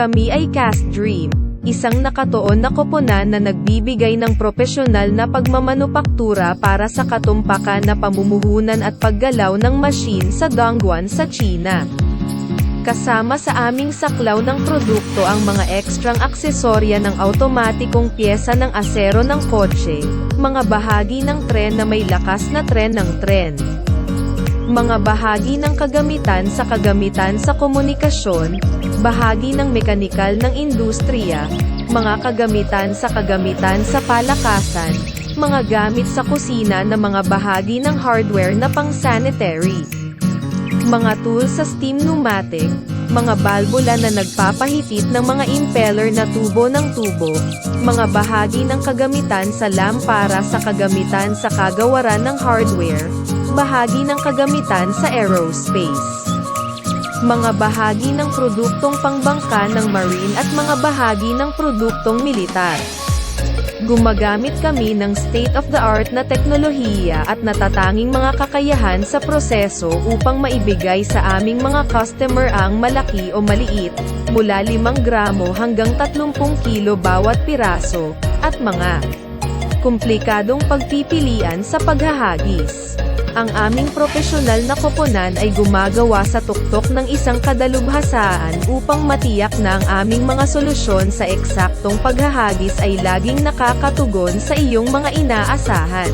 Kami ay Cast Dream, isang nakatuon na koponan na nagbibigay ng propesyonal na pagmamanupaktura para sa katumpakan na pamumuhunan at paggalaw ng machine sa Dongguan sa China. Kasama sa aming saklaw ng produkto ang mga ekstrang aksesorya ng automatikong pyesa ng asero ng kotse, mga bahagi ng tren na may lakas na tren ng tren, mga bahagi ng kagamitan sa kagamitan sa komunikasyon, bahagi ng mekanikal ng industriya, mga kagamitan sa kagamitan sa palakasan, mga gamit sa kusina na mga bahagi ng hardware na pang-sanitary, mga tools sa steam pneumatic, mga balbula na nagpapahitit ng mga impeller na tubo ng tubo, mga bahagi ng kagamitan sa lampara sa kagamitan sa kagawaran ng hardware, bahagi ng kagamitan sa aerospace, mga bahagi ng produktong pangbangka ng marine at mga bahagi ng produktong militar. Gumagamit kami ng state-of-the-art na teknolohiya at natatanging mga kakayahan sa proseso upang maibigay sa aming mga customer ang malaki o maliit, mula 5 gramo hanggang 30 kilo bawat piraso, at mga komplikadong pagpipilian sa paghahagis. Ang aming profesional na koponan ay gumagawa sa tuktok ng isang kadalubhasaan upang matiyak na ang aming mga solusyon sa eksaktong paghahagis ay laging nakakatugon sa iyong mga inaasahan.